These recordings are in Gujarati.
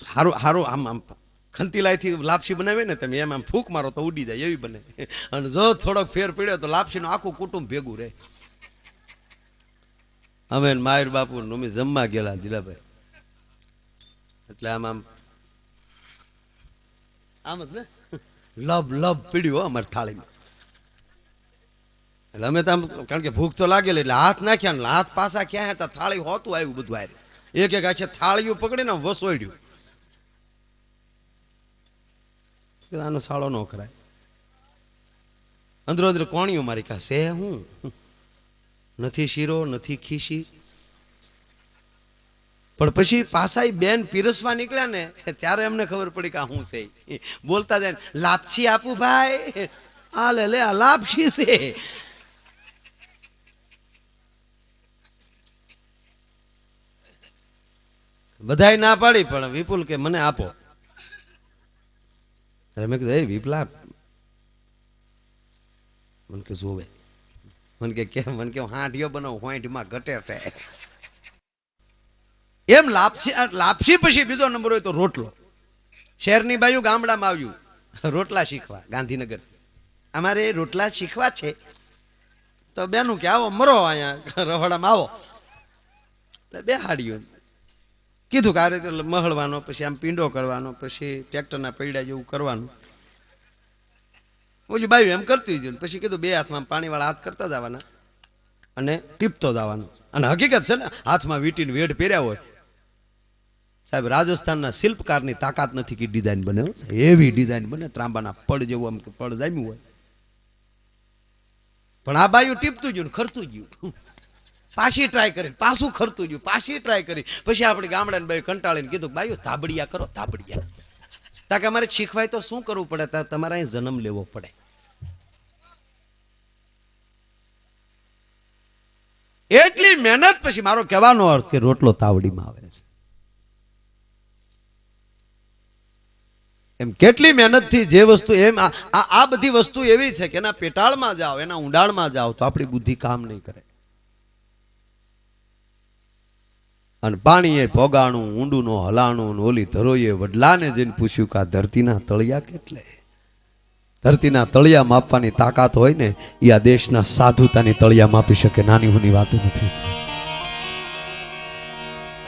સારું સારું આમ આમ ખંતીલાયથી લાપસી બનાવે ને તમે એમ, આમ ફૂંક મારો તો ઉડી જાય, એવી બને. અને જો થોડોક ફેર પડ્યો તો લાપસીનું આખું કુટુંબ ભેગું રહે. અમે માયર બાપુ અમે જમવા ગયેલા દિલાભાઈ. એટલે આમ આમ આમ જ ને? લબ લબ પીડ્યું અમારી થાળીમાં. એટલે અમે તો આમ, કારણ કે ભૂખ તો લાગેલી, એટલે હાથ નાખ્યા ને હાથ પાછા ક્યાં હતા? થાળી હોતું આવ્યું બધું આરે એક એક આખે થાળીઓ પકડીને વસોડ્યું કીધું આનો સાળો ન કરાય. અંદરો અંદર કોણીઓ મારી કા છે હું? નથી શીરો, નથી ખીસી પણ પછી પાછા બેન પીરસવા નીકળ્યા ને, ત્યારે એમને ખબર પડી કે હું છે. બોલતા જાય લાપછી આપું ભાઈ. આ લે લે, આ લાપસી છે. બધાય ના પાડી, પણ વિપુલ કે, મને આપો. મેં કીધું એ વિપલા મને કે જોવે મને કે કેમ મને કે હાંડિયો બનાવ હોઈન્ટમાં ઘટે તે એમ લાપસી લાપસી પછી બીજો નંબર હોય તો રોટલો શહેરની બાજુ ગામડામાં આવ્યું રોટલા શીખવા ગાંધીનગર અમારે રોટલા શીખવા છે તો બેનું કે આવો મરો અહીંયા રવાડામાં આવો એટલે બે હાડ્યું કીધું કે આ રીતે મહળવાનો, પછી આમ પીંડો કરવાનો, પછી ટ્રેક્ટરના પૈડા જેવું કરવાનું. ઓલું બાયું એમ કરતી જ પછી કીધું બે હાથમાં પાણીવાળા હાથ કરતા જવાના અને ટીપતો જવાનો અને હકીકત છે ને, હાથમાં વીટીને વેઢ પહેર્યા હોય. સાહેબ, રાજસ્થાનના શિલ્પકારની તાકાત નથી કે ડિઝાઇન બને. એવી ડિઝાઇન બને, ત્રાંબાના પડ જેવું આમ કે પડ જામ્યું હોય. પણ આ બાયું ટીપતું ગયું ખરતું ગયું પાછી ટ્રાય કરી, પાછું ખરતું ગયું, પાછી ટ્રાય કરી. પછી આપણે ગામડાને ભાઈ કંટાળીને કીધું ભાઈઓ તાબડિયા કરો, ધાબડિયા. તાકે અમારે શીખવાય તો શું કરવું પડે? તમારે અહીં જન્મ લેવો પડે. એટલી મહેનત પછી મારો કહેવાનો અર્થ કે રોટલો તાવડીમાં આવે છે. એમ કેટલી મહેનતથી જે વસ્તુ એમ આ બધી વસ્તુ એવી છે કે એના પેટાળમાં જાઓ એના ઊંડાણમાં જાઓ તો આપણી બુદ્ધિ કામ નહીં કરે. અને પાણીએ પોગાણું ઊંડું નો હલાણું ઓલી ધરોઈએ વડલાને જઈને પૂછ્યું કે આ ધરતીના તળિયા કેટલે? ધરતીના તળિયા માપવાની તાકાત હોય ને, એ આ દેશના સાધુતાની તળિયા માપી શકે. નાની હુની વાતો નથી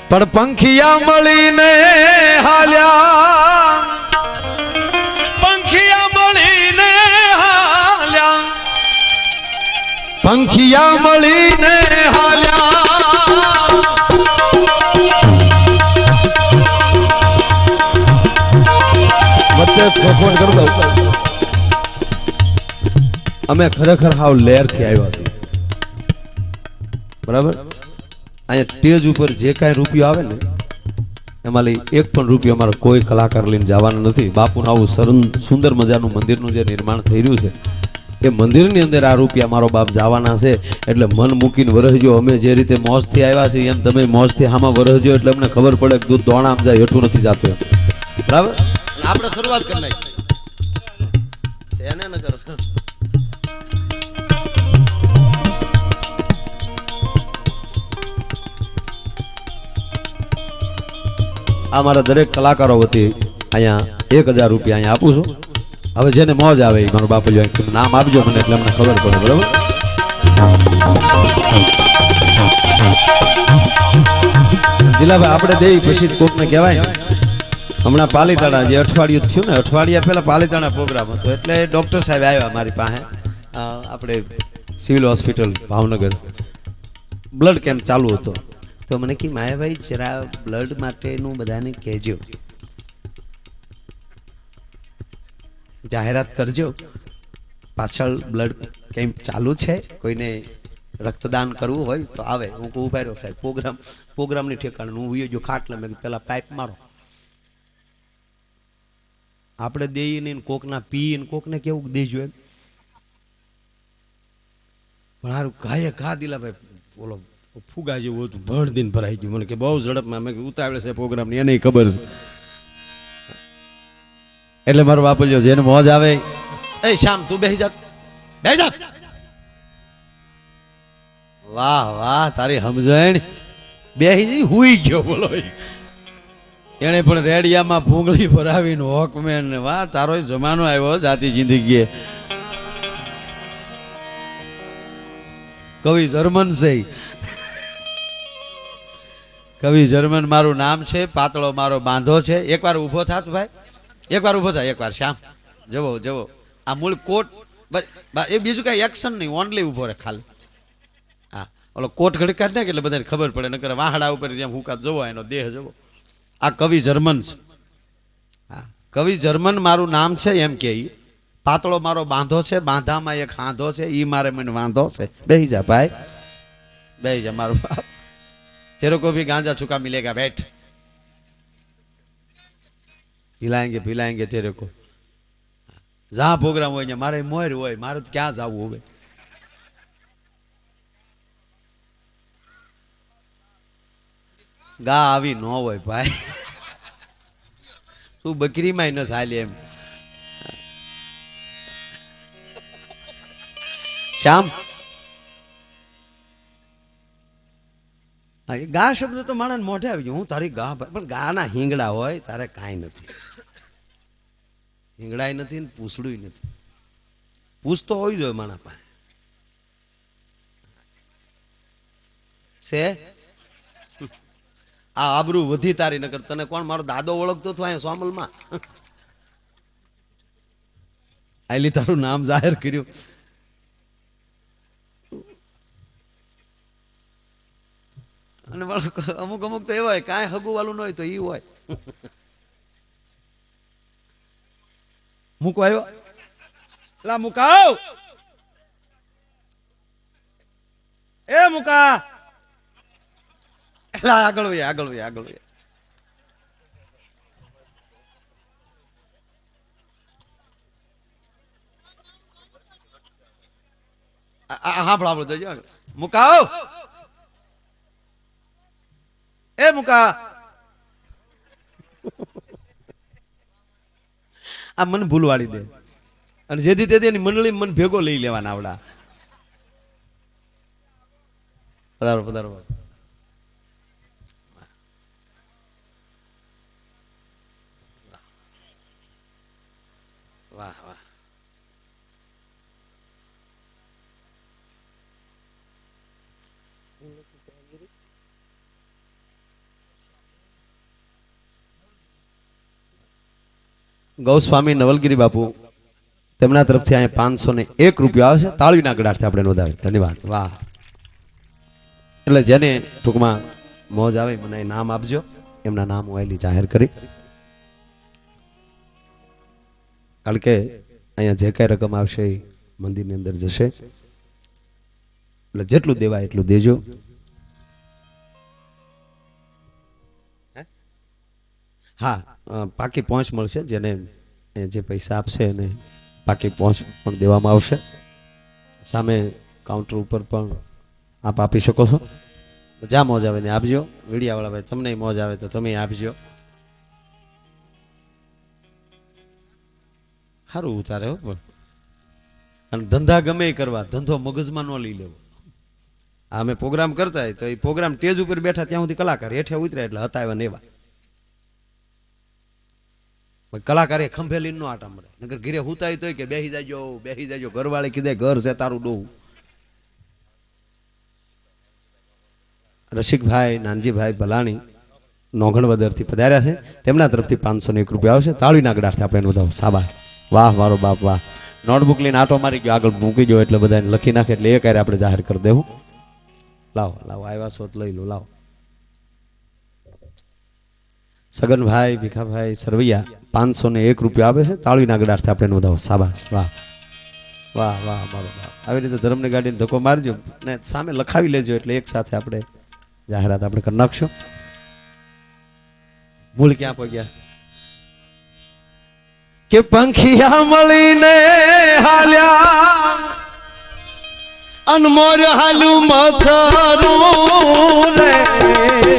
પણ પંખિયા મળીને હાલ્યા. પંખિયા મળીને હાલ્યા. પંખિયા મળીને હાલ્યા. સપોર્ટ કરી દઉં. અમે ખરેખર હાવ લેરથી આવ્યા છીએ. બરાબર? અહીંયા સ્ટેજ ઉપર જે કાંઈ રૂપિયો આવે ને, એમાં લઈ એક પણ રૂપિયો અમારો કોઈ કલાકાર લઈને જવાનો નથી. બાપુનું આવું સરન, સુંદર મજાનું મંદિરનું જે નિર્માણ થઈ રહ્યું છે, એ મંદિરની અંદર આ રૂપિયા મારો બાપ જવાના છે, એટલે મન મૂકીને વરસજો. અમે જે રીતે મોજથી આવ્યા છીએ, એમ તમે મોજથી આમાં વરસજો, એટલે અમને ખબર પડે કે દૂધ દોણા જાય હેઠું નથી જાતું બરાબર? આપણે શરૂઆત કરી નાખી. એને ન કરો. આ મારા દરેક કલાકારો વતી અહીંયા એક હજાર રૂપિયા અહીંયા આપું છું. હવે જેને મોજ આવે એ મારો બાપુ જો નામ આપજો મને એટલે અમને ખબર પડે, બરાબર? દિલાભાઈ આપણે દઈ પછી કોકને કહેવાય ને. હમણાં પાલીતાણા જે અઠવાડિયું થયું ને, અઠવાડિયા પહેલાં પાલીતાણા પ્રોગ્રામ હતો. એટલે ડોક્ટર સાહેબ આવ્યા મારી પાસે. આપણે civil hospital Bhavnagar. Blood camp ચાલુ હતો. તો મને કે, માયાભાઈ, જરા બ્લડ માટેનું બધાને કહેજો. જાહેરાત કરજો. પાછળ બ્લડ કેમ્પ ચાલુ છે. કોઈને રક્તદાન કરવું હોય તો આવે. હું કહું, ઊભા રહ્યો સાહેબ પ્રોગ્રામ પ્રોગ્રામની ઠેકાણે. હું ઉયો જો ખાટલે મેં પહેલાં પાઇપ મારો. આપણે દઈએ નહીં કોકના પી ને કોકને કેવું દેજો એમ. પણ હારું ઘાયે ઘા દિલા ભાઈ બોલો ફુગા જેવું હતું, ભણ દિન ભરાઈ ગયું. મને કે બહુ ઝડપમાં, મેં ઉતાવળે છે પ્રોગ્રામની એને ખબર છે. એટલે મારો બાપુ જો જેને મોજ આવે, એ શ્યામ તું બેસી જા. બેસી જા. વાહ વાહ, તારી સમજણ બેસી હુઈ ગયો બોલો. એણે પણ રેડિયામાં ભૂંગળી ભરાવીને હોકમેન ને વાહ, તારો જમાનો આવ્યો જાતિ જિંદગીએ. કવિ જર્મન છે કવિ જર્મન મારું નામ છે, પાતળો મારો બાંધો છે. એકવાર ઊભો થાત ભાઈ. એકવાર ઊભો થાય, એકવાર, શ્યામ. જવો જવો. આ મૂળ કોટ એ બીજું કાંઈ એક્શન નહીં ઓનલી ઊભો રહે ખાલી. હા, ઓલો કોટ ઘડી કાઢ નાખે એટલે બધાને ખબર પડે, નકર વાહડા ઉપર જેમ હુંકા જવો, એનો દેહ જોવો. આ કવિ જર્મન છે. હા, કવિ જર્મન મારું નામ છે એમ કે પાતળો મારો બાંધો છે, બાંધામાં એક હાંધો છે એ મારે મને વાંધો છે. બેહી જા ભાઈ. બેહી જા મારું બાપ. તેરો કો ગાંજા છુકા મિલેગા બેઠ. પીલાએંગે પીલાએંગે તેરે કો જ્યાં પ્રોગ્રામ હોય ને, મારે મોર હોય, મારે તો ક્યાં જવું હોય ગા આવી ન હોય ભાઈ. તું બકરીમાં ન ચાલે એમ. શ્યામ? ગા શબ્દ તો માણસ મોઢે આવી ગયો. હું તારી ગા પણ ગાના હિંગડા હોય, તારે કાંઈ નથી. હિંગડાય નથી ને પૂછડું નથી. પૂછ તો હોવી જોઈએ માણા પાસે. છે આ આબરૂ વધી તારી નગર તને કોણ મારો દાદો ઓળખતો હતો અહીંયા સોમલમાં? આયલી તારું નામ જાહેર કર્યું. અને અમુક અમુક તો એવા હોય, કાંઈ હગું વાલું ન હોય તો એ હોય. મૂકો આવ્યો. લા, મુકાવ. એ, મુકા. એલા આગળ વહી આગળ વહી આગળ વહી આપણે તો આગળ. મુકાવ એ મુકા આ મન ભૂલવાડી દે. અને જેથી તેથી એની મંડળી મન ભેગો લઈ લેવાના આવડા. પધારો પધારો વાહ વાહ ગૌસ્વામી નવલગીરી બાપુ તેમના તરફથી અહીંયા પાંચસો ને એક રૂપિયા આવે છે. તાળીના ગડારથી આપણે નોંધાવી. ધન્યવાદ. વાહ. એટલે જેને ટૂંકમાં મોજ આવે મને નામ આપજો. એમના નામ હું આયલી જાહેર કરી. કારણ કે અહીંયા જે કાંઈ રકમ આવશે એ મંદિરની અંદર જશે. એટલે જેટલું દેવાય એટલું દેજો. હા પાકી પહોંચ મળશે જેને જે પૈસા આપશે એને પાકી પહોંચ પણ દેવામાં આવશે. સામે કાઉન્ટર ઉપર પણ આપ આપી શકો છો. જ્યાં મોજ આવે ને આપજો. વીડિયાવાળા ભાઈ, તમને મોજ આવે તો તમે આપજો. સારું ઉતારે હો પણ. અને ધંધા ગમે કરવા, ધંધો મગજમાં ન લઈ લેવો. આ અમે પ્રોગ્રામ કરતા હોય તો એ પ્રોગ્રામ સ્ટેજ ઉપર બેઠા ત્યાં સુધી કલાકાર હેઠે ઉતર્યા એટલે હતા એવા ને એવા. કલાકારે ખંભે લીનનો આટા મળે. નગર ઘીરે હુતાય તોય કે બેહી જાજો બેહી જાજો. ઘરવાળી કીધે, ઘર છે તારું ડોહું. રસિકભાઈ, નાનજીભાઈ, ભલાણી, નોંઘણવદરથી પધાર્યા છે. તેમના તરફથી પાંચસો એક રૂપિયા આવશે. તાળી નાગડાથી આપણે બધા સાબા વાહ મારો બાપ, વાહ. નોટબુક લઈને આટો મારી ગયો. આગળ મૂકી ગયો એટલે બધાને લખી નાખે એટલે એ કાર્ય આપણે જાહેર કરી દેવું. લાવો લાવો, આવ્યા છો લઈ લો, લાવો. સગનભાઈ, ભીખાભાઈ, સરવૈયા પાંચસો ને એક રૂપિયા આપે છે. તાળીના ગડારથી આપણે વધાવો. સાબાશ વાહ. વાહ વાહ બાપ. આવી રીતે ધર્મને ગાડીને ધક્કો મારજો ને સામે લખાવી લેજો એટલે એક સાથે આપણે જાહેરાત આપણે કરી નાખશું. ભૂલ ક્યાં પગ્યા કે પંખિયા મળીને હાલ્યા અનમોર હાલું મથરું રે.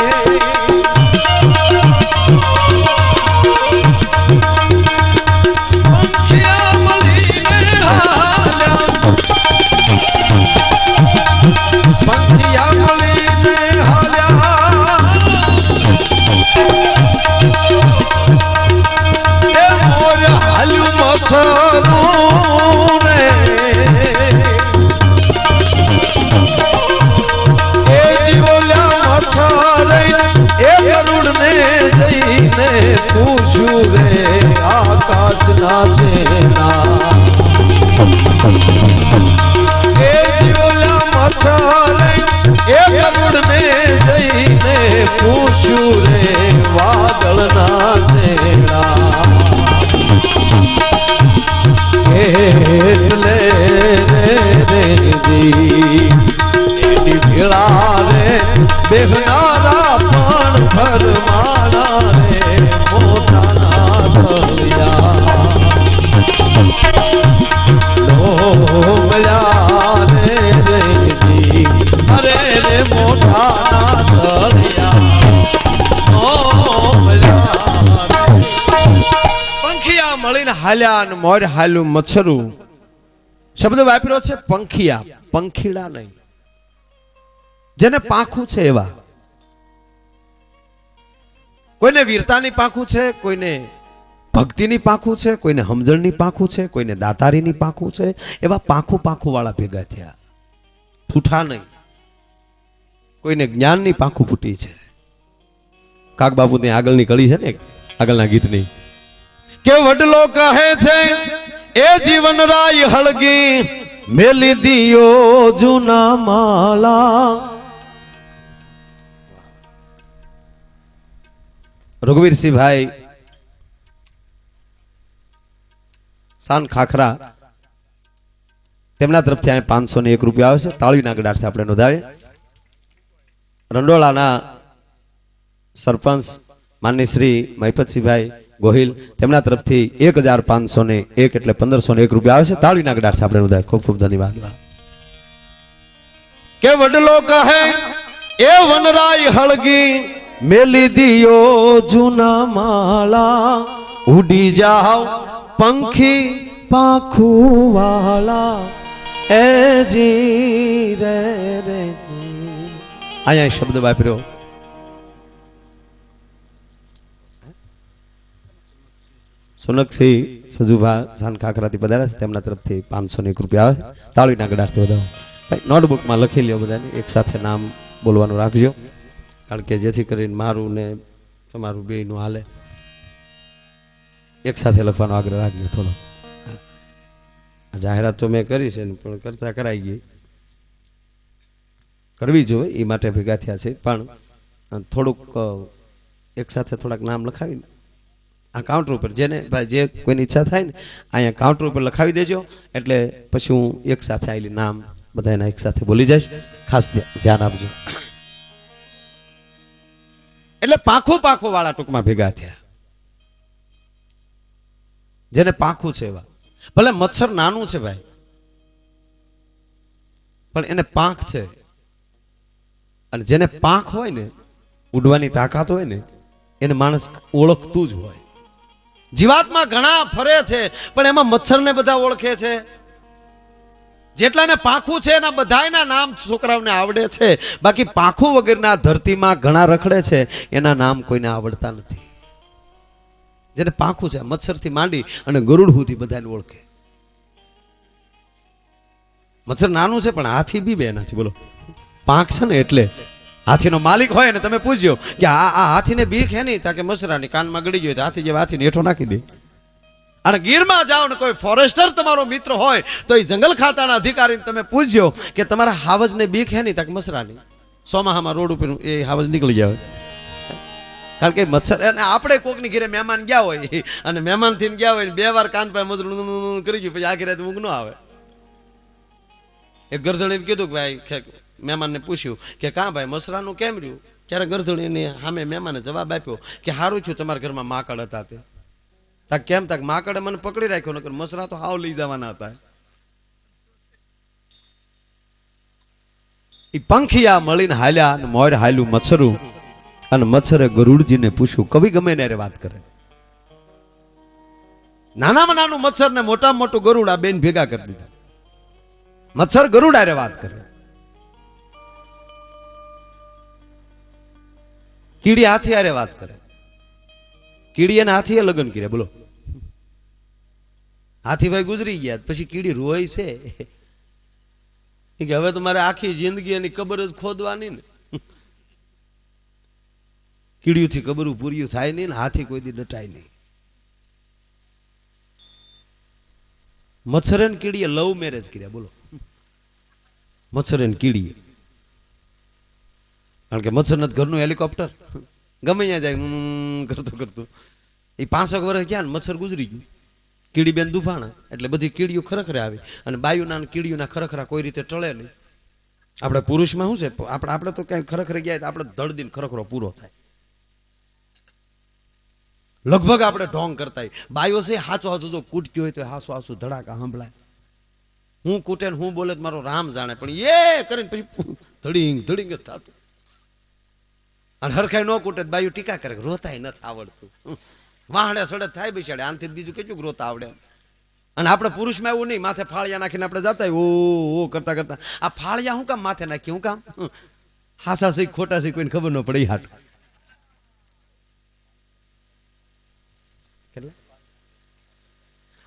છે ના એ એ ગરુડને જઈને પૂછ્યું રે વાદળના છેડા એટલે રે રે જી એની પણ ફરમાના મોટાના હાલ્યા અને મોર હાલ્યું મચ્છરું. શબ્દ વાપર્યો છે પંખિયા. પંખીડા નહીં. જેને પાંખું છે એવા. કોઈને વીરતાની પાંખું છે, કોઈને ભક્તિની પાંખું છે, કોઈને સમજણની પાંખું છે, કોઈને દાતારીની પાંખું છે, એવા પાંખું પાંખું વાળા ભેગા થયા. ઠૂઠા નહીં. કોઈને જ્ઞાનની પાંખું ફૂટી છે. કાક બાપુ ત્યાં આગળની કળી છે ને આગળના ગીતની. કે વડલો કહે છે, એ જીવન રાય હળગી, મેલી દિયો જૂના માલા. રઘુવીરસિંહ ભાઈ, સાન ખાખરા, તેમના તરફથી અહીંયા પાંચસો ને એક રૂપિયા આવે છે તાળીના ગડારથી આપણે નોંધાવીએ. રંડોળાના સરપંચ માનની શ્રી મહિપતસિંહભાઈ ગોહિલ તેમના તરફથી એક હજાર પાંચસો ને એક એટલે પંદરસો ને એક રૂપિયા આવે છે. તાળીના ગડારથી આપણે બધા ખૂબ ખૂબ ધન્યવાદ. કે વડલો કહે એ વનરાય હળગી મેલી દિયો જૂના માળા. ઉડી જાઓ પંખી પાખું વાળા એ જી રે રે. અહીંયા શબ્દ વાપર્યો. સોનકસિંહ સજુભા સાન ખાખરાથી પધાર્યા છે તેમના તરફથી પાંચસો એક રૂપિયા આવે. તાળીના ગડાથી વધારો. ભાઈ નોટબુકમાં લખી લ્યો બધાને. એક સાથે નામ બોલવાનું રાખજો. કારણ કે જેથી કરીને મારું ને તમારું બેયનું હાલે. એક સાથે લખવાનો આગ્રહ રાખજો થોડો. જાહેરાત તો મેં કરી છે પણ કરતા કરાઈ ગઈ. કરવી જોઈએ, એ માટે ભેગા થયા છે. પણ થોડુંક એક સાથે થોડાક નામ લખાવીને આ કાઉન્ટર ઉપર. જેને જે કોઈની ઈચ્છા થાય ને, અહીંયા કાઉન્ટર ઉપર લખાવી દેજો. એટલે પછી હું એક સાથે આવેલી નામ બધાના એક સાથે બોલી જઈશ. ખાસ ધ્યાન આપજો. એટલે પાંખો પાંખો વાળા ટૂંકમાં ભેગા થયા. જેને પાંખું છે એવા. ભલે મચ્છર નાનું છે ભાઈ, પણ એને પાંખ છે. અને જેને પાંખ હોય ને, ઉડવાની તાકાત હોય ને, એને માણસ ઓળખતું જ હોય. જીવાતમાં ઘણા ફરે છે, પણ એમાં મચ્છરને બધા ઓળખે છે. જેટલાને પાંખું છે, એના બધાયના નામ છોકરાઓને આવડે છે. બાકી પાંખું વગરના ધરતીમાં ઘણા રખડે છે, એના નામ કોઈને આવડતા નથી. જેને પાંખું છે, મચ્છરથી માંડી અને ગરુડ સુધી બધાને ઓળખે. મચ્છર નાનું છે, પણ હાથી બી બે નથી, બોલો. પાંખ છે ને એટલે હાથીનો માલિક હોય ને તમે પૂછજો કે આ આ હાથીને બીક હે નહીં? તાકે મસરાની કાનમાં ગળી ગયો હાથી જેવા હાથીને હેઠો નાખી દે. અને ગીરમાં જાઓ ને કોઈ ફોરેસ્ટર તમારો મિત્ર હોય, તો એ જંગલ ખાતાના અધિકારીને તમે પૂછજો કે તમારા હાવજને બીક હે નહીં? તાકે મસરાની. સોમાહામાં રોડ ઉપર એ હાવજ નીકળી જાય. કારણ કે મચ્છર અને આપણે કોકની ઘેરે મહેમાન ગયા હોય, અને મહેમાન થઈને ગયા હોય બે વાર કાન પાસે મજૂર કરી ગયું, પછી આખી રાત ઊંઘ ન આવે. એક ગરધણીને કીધું કે ભાઈ મહેમાનને પૂછ્યું કે કાં ભાઈ, મસરાનું કેમ રહ્યું? ત્યારે ગરધણીની સામે મહેમાને જવાબ આપ્યો કે સારું છું તમારા ઘરમાં માકડ હતા તે. તાક કેમ તાક માકડે મને પકડી રાખ્યો, નકર મસરા તો હાવ લઈ જવાના હતા. એ પંખિયા મળીને હાલ્યા અને મોર હાલ્યું મચ્છરું. અને મચ્છરે ગરુડજીને પૂછ્યું, કવિ ગમે ને વાત કરે? નાનામાં નાનું મચ્છર ને મોટામાં મોટું ગરુડ આ બેન ભેગા કરી દીધા. મચ્છર ગરુડ આરે વાત કરે. કીડી હાથી આરે વાત કરે. કીડી અને હાથીએ લગ્ન કર્યા, બોલો. હાથીભાઈ ગુજરી ગયા, પછી કીડી રોય છે. કે હવે તમારે આખી જિંદગી એની કબર જ ખોદવાની ને. કીડીઓથી કબરું પૂર્યું થાય નહીં ને, હાથી કોઈ દી ડટાય નહીં. મચ્છરે ને કીડીએ લવ મેરેજ કર્યા, બોલો. મચ્છરે ને કીડીએ. કારણ કે મચ્છરનાથ ઘરનું હેલિકોપ્ટર. ગમે ત્યાં જાય કરતું, કરતો. એ પાંસઠ વર્ષ ગયા ને મચ્છર ગુજરી ગયું. કીડી બેન દુફાણા એટલે બધી કીડીઓ ખરેખરે આવી. અને બાયુના અને કીડીઓના ખરેખરા કોઈ રીતે ટળે નહીં. આપણે પુરુષમાં શું છે? આપણે આપણે તો ક્યાંય ખરેખરે ગયા તો આપણે ધડ દિન ખરેખરો પૂરો થાય. લગભગ આપણે ઢોંગ કરતા બાયો છે, હાચો હાચો જો કૂટક્યો હોય તો હાસો, હાસું ધડાકા સંભળાય. હું કૂટે હું બોલે મારો રામ જાણે. પણ એ કરીને પછી ધડીંગ ધડીંગ જ થતું. અને હરખાઈ ન કૂટે બાયું ટીકા કરે રોતાય નથી આવડતું. વાહડે સડે થાય બિચાડે આનથી બીજું કેટલું રોતા આવડે? અને આપણે પુરુષમાં એવું નહીં, માથે ફાળિયા નાખીને આપણે જતા ઓ ઓ કરતા કરતા. આ ફાળિયા હું કામ માથે નાખી, હું કામ? હાસા સી ખોટા સી કોઈને ખબર ન પડે હાટ.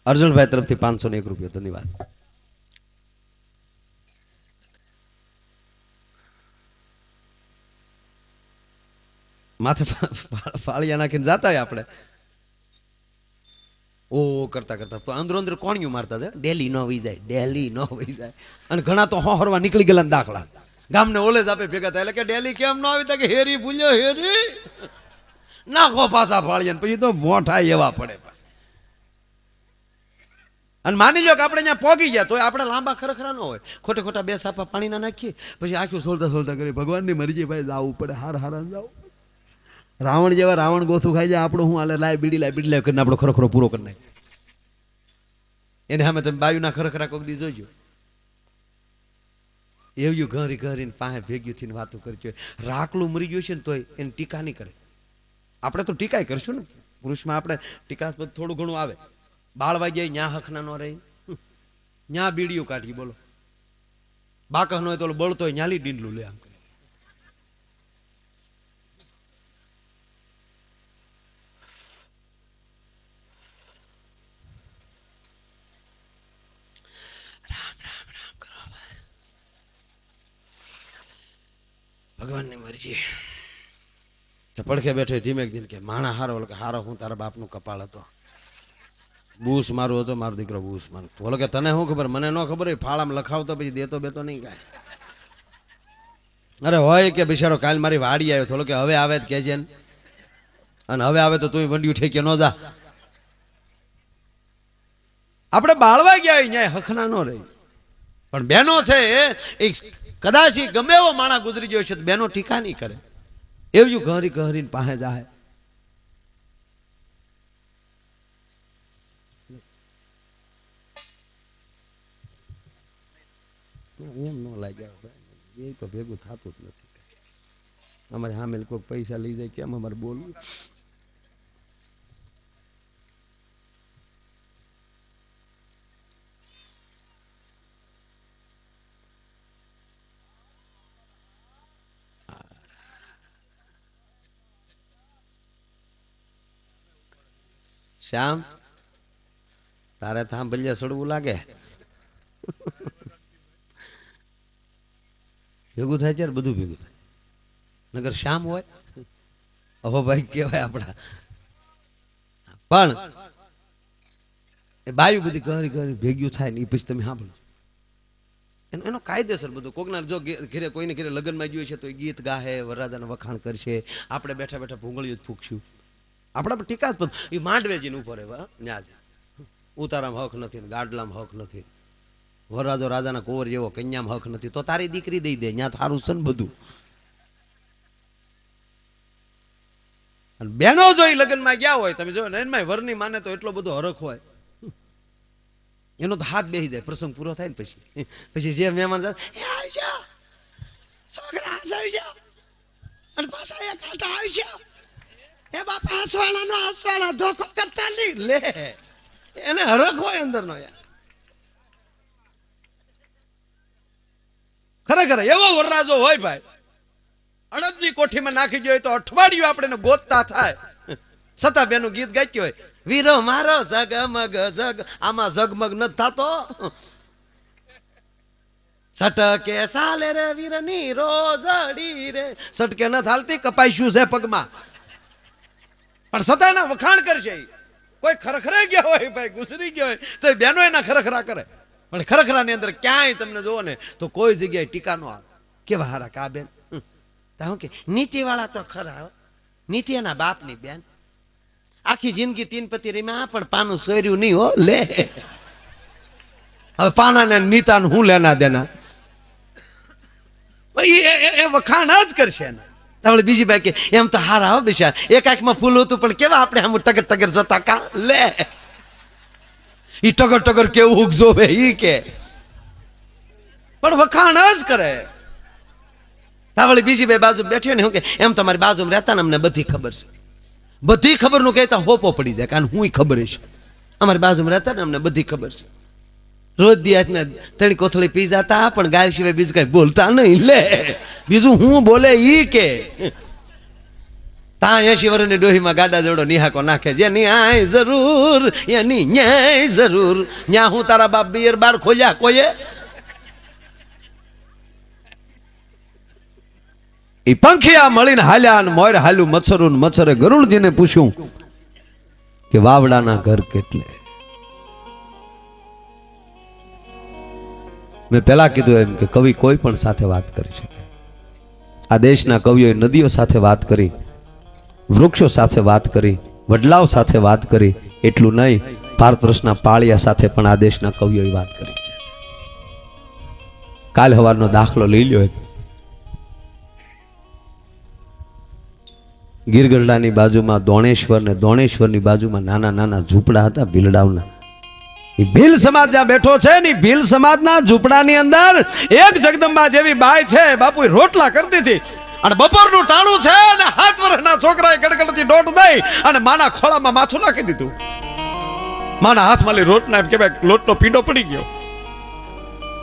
અર્જુનભાઈ તરફથી પાંચસો ને એક રૂપિયો, ધન્યવાદ. માથે ફાળિયા નાખીને જાતા આપણે. ઓ, કરતા કરતા તો અંદરો અંદર કોણિયું મારતા હતા? ડેલી ન વહી જાય, ડેલી ન વહી જાય. અને ઘણા તો હોહરવા નીકળી ગયેલા દાખલા. ગામને ઓલેજ આપે ભેગા થાય, એટલે કે ડેલી કેમ ન આવી? કે હેરી ભૂલ્યો, હેરી. નાખો પાછા ફાળિયા પછી તો મોઠા એવા પડે અને માની લો કે આપણે અહીંયા પોગી ગયા તો આપણે લાંબા ખરખરા ન હોય. ખોટે ખોટા બે સાપા પાણીના નાખીએ, પછી આખું સોલતા સોલતા કરી ભગવાનની મરજી ભાઈ જવું પડે, હાર હારા જાવું રાવણ જેવા રાવણ ગોથું ખાઈ જાય, આપણું હું હાલે લાય બીડી લાય બીડી લાય કરીને આપણો ખરોખરો પૂરો કરી નાખે. એને સામે તમે બાયુના ખરખરા કોક દી જોજો. એવું ઘરી ઘરીને પાસે ભેગ્યું થઈને વાતો કરજો રાખલું મરી ગયું છે ને તોય એને ટીકા નહીં કરે. આપણે તો ટીકાય કરશું ને. પુરુષમાં આપણે ટીકાસ્પદ થોડું ઘણું આવે. બાળ વાગ્યા ન્યા હખના ન રહી. ન્યા બીડીઓ કાઢી, બોલો. બાકહ ન હોય તો બળતો હોય, ન્યાલી ડીંડલું લે આમ. ભગવાનની મરજી. તો પડખે બેઠે ધીમે ધીમે કે, માણા હારો એટલે હારો, હું તારા બાપનું કપાળ હતો. બૂસ મારું હતો, મારો દીકરો બૂસ મારું બોલો કે, તને શું ખબર? મને ન ખબર હોય, ફાળામાં લખાવતો, પછી દેતો બેતો નહીં કાંઈ. અરે હોય કે બિચારો, કાલ મારી વાડી આવ્યો. થોડો કે, હવે આવે જ કહેજે ને. અને હવે આવે તો તું વંડિયું ઠેકે ન જા. આપણે બાળવા ગયા અહીંયા હખના ન રહી. પણ બેનો છે એ કદાચ ગમે એવો માણા ગુજરી ગયો છે તો બેનો ટીકા નહીં કરે. એવું ઘરી ઘરીને પાસે જાય. એમ ન લાગ્યા એ તો ભેગું થતું જ નથી. અમારે હામેલ કોઈ પૈસા લઈ જાય, કેમ અમારે બોલવું? શ્યામ, તારે ત્યાં ભલ્યા સડવું લાગે. ભેગું થાય ત્યારે બધું ભેગું થાય. નગર શ્યામ હોય અહો ભાઈ કહેવાય આપણા. પણ એ બાયું બધી ઘરી ઘરી ભેગ્યું થાય ને એ પછી તમે સાંભળો. એનો એનો કાયદેસર બધું. કોકના જો ઘરે કોઈને ઘરે લગ્નમાં ગયું છે તો એ ગીત ગાહે, વરરાજાના વખાણ કરશે. આપણે બેઠા બેઠા ભૂંગળીઓ જ ફૂંકશું. આપણા પર ટીકા એ માંડવેજીને ઉપર એવા હક નથી ને હક નથી વરરાજો રાજાના કુંવર જેવો કન્યામાં હક નથી. તો તારી દીકરી દઈ દે ત્યાં તારું છે ને બધું. અને બેનો જો એ લગ્નમાં ગયા હોય, તમે જો ને એમાં વરની માને તો એટલો બધો હરખ હોય. એનો તો હાથ બેસી જાય, પ્રસંગ પૂરો થાય ને પછી. પછી જે મહેમાન આવજો. છોકરા, આવજો. અને પાછા કાંટા આવજો. એ બાપા હસવાણા નો હસવાણા ધોખો કરતા નહીં. લે, એને હરખ અંદરનો યાર. ખરેખર એવો વરરાજો હોય ભાઈ. અડદની કોઠીમાં નાખી જોઈએ તો અઠવાડિયું આપણે ગોતતા થાય. છતાં બેનું ગીત ગાચ્યું હોય. વીરો મારો ઝગમગ, ઝગ આમાં ઝગમગ ન થતો. સટકે સાલે રે વીરની રોજડી રે. સટકે ન થાલતી, કપાઈશું છે પગમાં. પણ એના વખાણ કરશે કોઈ ખરખરે ગયા હોય, ભાઈ ગુસરી ગયા હોય, તો બેનો એના ખરખરા કરે. પણ ખરખરાની અંદર ક્યાંય તમને જોવો ને, તો કોઈ જગ્યાએ ટીકા નો આવે. કેવા હારા કા બેન? હું કે, નીતિવાળા તો ખરા નીતિ એના બાપની બેન. આખી જિંદગી તીન પતિ રમ્યા પણ પાનું સોર્યું નહીં હો, લે. હવે પાનાને નીતા હું લેના દેના? એ વખાણ જ કરશે એના. આપણે બીજી બાઈ કે એમ તો હારા હો બિચાર એક આંખમાં ફૂલ હતું પણ કેવા આપણે આમ ટગર ટગર જોતા કા લે ઈ ટગર ટગર કેવું ઉગજો બે ઈ કે પણ વખાણ જ કરે તાવળી બીજી બે બાજુ બેઠી ને હું કે એમ તમારી બાજુમાં રહેતા ને અમને બધી ખબર છે. બધી ખબરનું કહેતા હોપો પડી જાય કારણ હું ખબર છે અમારી બાજુમાં રહેતા ને, અમને બધી ખબર છે. રોજ દિયાતને ત્રણ કોથળી પી જતા, પણ ગાય સિવાય બીજું કઈ બોલતા નહીં, લે. બીજું હું બોલે ઈ કે. તા એસી વર્ષની ડોહીમાં ગાડા જોડો નિહાકો નાખે. જે ન્યાય જરૂર, એની ન્યાય જરૂર. ન્યા હું તારા બાપ બિયર બાર ખોલ્યા કોઈએ? એ પંખિયા મળીને હાલ્યા અને મોર હાલ્યું મચ્છરું ને મચ્છરે ગરુડજીને પૂછ્યું કે વાવડાના ઘર કેટલે? મેં પહેલાં કીધું એમ કે કવિ કોઈ પણ સાથે વાત કરી શકે. આ દેશના કવિઓએ નદીઓ સાથે વાત કરી, વૃક્ષો સાથે વાત કરી, વડલાઓ સાથે વાત કરી, એટલું નહીં ભારત પાળિયા સાથે પણ આ દેશના કવિઓએ વાત કરી છે. કાલ હવારનો દાખલો લઈ લ્યો ગીરગઢડાની બાજુમાં દોણેશ્વર ને દોણેશ્વરની બાજુમાં નાના નાના ઝૂંપડા હતા ભીલડાવના ભીલ સમાજ જ્યાં બેઠો છે ને ભીલ સમાજના ઝૂંપડાની અંદર એક જગદંબા જેવી બાય છે બાપુ રોટલા કરતી હતી. અને બપોરનું ટાણું છે અને હાથ વર્ષના છોકરાએ ગડગડતી દોટ દઈ અને માના ખોળામાં માથું નાખી દીધું. માના હાથમાં લઈ રોટના એમ કહેવાય, લોટનો પીડો પડી ગયો.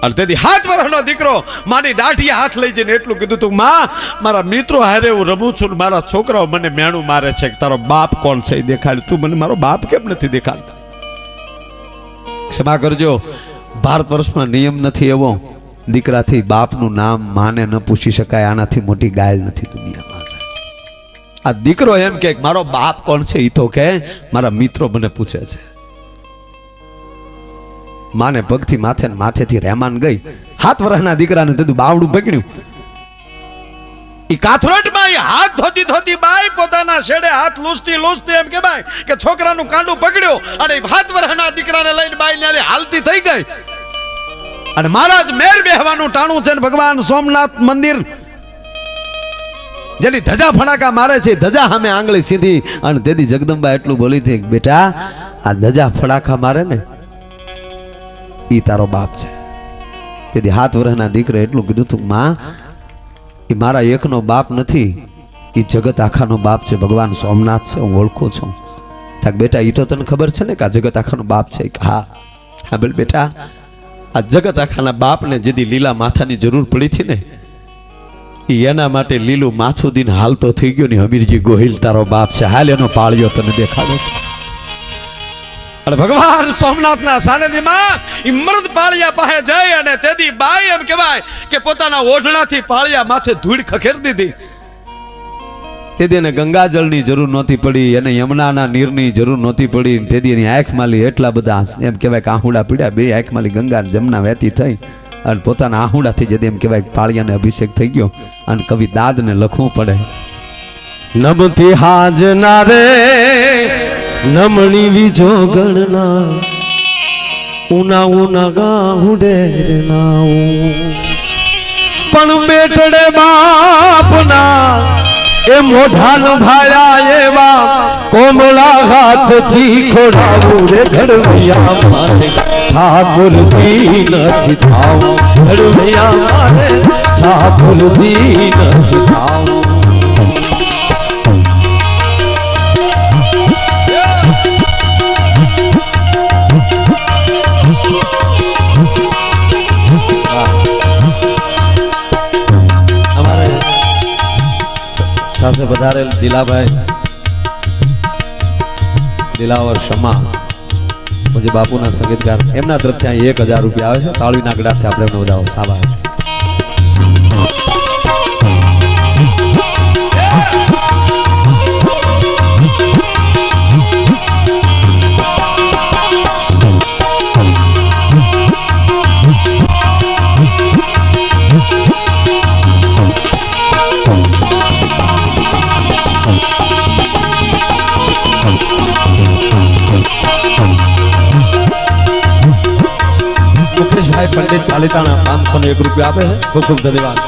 અને તેથી હાથ વર્ષનો દીકરો માની દાઢીએ હાથ લઈ જઈને એટલું કીધું તું, માં, મારા મિત્રો હારે હું રમું છું મારા છોકરાઓ મને મેણું મારે છે કે તારો બાપ કોણ છે દેખાડ તું મને મારો બાપ કેમ નથી દેખાડતા? ક્ષમા કરજો. ભારત વર્ષમાં નિયમ નથી એવો. દીકરાથી બાપનું નામ માને ન પૂછી શકાય. આનાથી મોટી ગાયલ નથી દુનિયામાં. આ દીકરો એમ કે, મારો બાપ કોણ છે? એ તો કે મારા મિત્રો મને પૂછે છે. માને પગથી માથે માથેથી રહેમાન ગઈ. હાથ વર્ષના દીકરાને તેનું બાવડું પકડ્યું થઈ ભગવાન સોમનાથ મંદિર. જેની ધજા ફડાકા મારે છે, ધજા સામે આંગળી સીધી અને તેથી જગદંબા એટલું બોલી હતી બેટા, આ ધજા ફડાકા મારે ને, ઈ તારો બાપ છે. તેથી હાથ વરહના દીકરે એટલું કીધું હતું માં એ મારા એકનો બાપ નથી, એ જગત આખાનો બાપ છે. ભગવાન સોમનાથ છે, હું ઓળખું છું. તાક બેટા એ તો તને ખબર છે ને કે આ જગત આખાનો બાપ છે? હા. હા બોલ બેટા. આ જગત આખાના બાપને જેથી લીલા માથાની જરૂર પડી હતી ને એ એના માટે લીલું માથું દિન હાલતો થઈ ગયો ને હમીરજી ગોહિલ તારો બાપ છે. હાલ એનો પાળ્યો તને દેખાડે છે. અને ભગવાન સોમનાથના સાનિધ્યમાં મર્દ પાળિયા પાસે જઈ અને તેથી બાઈ એમ કહેવાય કે પોતાના ઓઢણાથી પાળિયા માથે ધૂળ ખખેર દીધી. તેથી એને ગંગાજળની જરૂર નહોતી પડી, એને યમુનાના નીરની જરૂર નહોતી પડી તેથી એની માલી એટલા બધા એમ કહેવાય કે આહુડા પીડ્યા, બે આંખમાંથી ગંગા અને જમના વહેતી થઈ અને પોતાના આહુડાથી જતી એમ કહેવાય પાળિયાને અભિષેક થઈ ગયો અને કવિ દાદને લખવું પડે. નમતી હાજના રે નમણી વિજો ગણના, ઉના ઉના ગાહુડે પણ બેટડે બાપના, એ મોઢાન ભાયા એવા કોમળા હાથથી ખોડાવું રે ઘડવૈયા મારે. ઠાકોરજી નથી થાવ, ઘડવૈયા મારે. ઠાકોરજી નથી થાવું. દિલાભાઈ. દિલાવર શમા. જે બાપુના સંગીતકાર. એમના તરફથી અહીં એક હજાર રૂપિયા આવે છે. તાળવી નાગડાથી આપણે એમને બધા સાબાર મુકેશભાઈ પંડિત પાલિતાણા પાંચસો ને એક રૂપિયા આપે છે ખૂબ ખૂબ ધન્યવાદ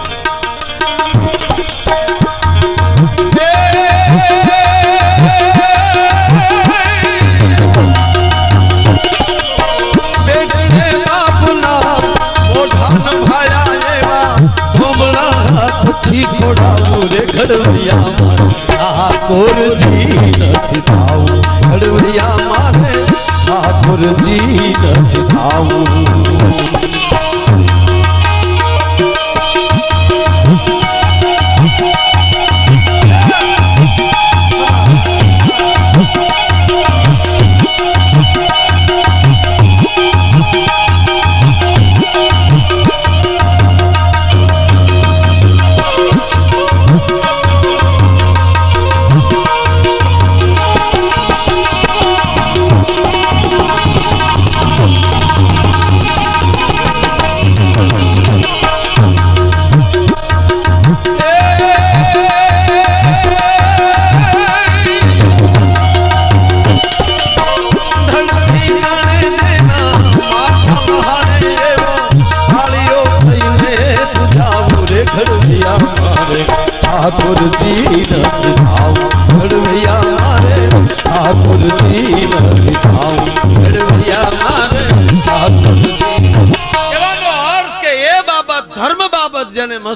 બેટને બાપના મોઢા નભાયા એવા કોમળા હાથથી ખોડાવું રે ઘડવૈયા ઠાકોરજી નથી થાવું ઘડવૈયા માને ઠાકોરજી નથી થાવું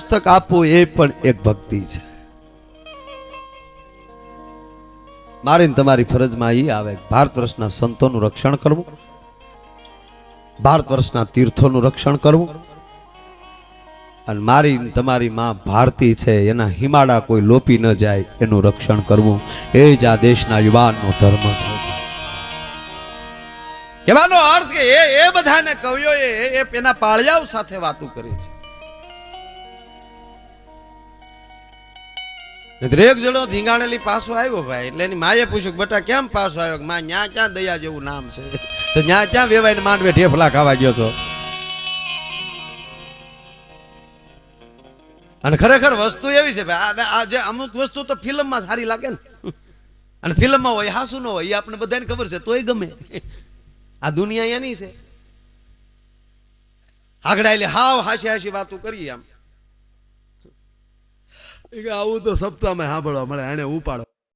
જેને મસ્તક આપવું એ પણ એક ભક્તિ છે. મારી તમારી ફરજમાં એ આવે ભારત વર્ષના સંતોનું રક્ષણ કરવું, ભારત વર્ષના તીર્થોનું રક્ષણ કરવું, અને મારી તમારી માં ભારતી છે, એના હિમાડા કોઈ લોપી ન જાય, એનું રક્ષણ કરવું. એ જ આ દેશના યુવાનનો ધર્મ છે કહેવાનો અર્થ કે એ એ બધાને કવિઓ એ એના પાળિયાઓ સાથે વાતો કરી છે. એક જણો ધીંગાણેલી પાછો આવ્યો ભાઈ. એટલે એની માએ પૂછ્યું બટા, કેમ પાછો આવ્યો? માં ન્યા ક્યાં દયા જેવું નામ છે? તો ન્યા ક્યાં વેવાઈને માંડવે ઠેફલા ખાવા ગયો છો અને ખરેખર વસ્તુ એવી છે ભાઈ, આ- જે અમુક વસ્તુ તો ફિલ્મમાં સારી લાગે ને. અને ફિલ્મમાં હોય, હાસુ ન હોય, એ આપણે બધાને ખબર છે, તોય ગમે. આ દુનિયા એની છે. આગળ હાવ હાસી હાસી વાતો કરીએ આમ. કે આવું તો સપ્તાહમાં સાંભળવા મળે એને ઉપાડો.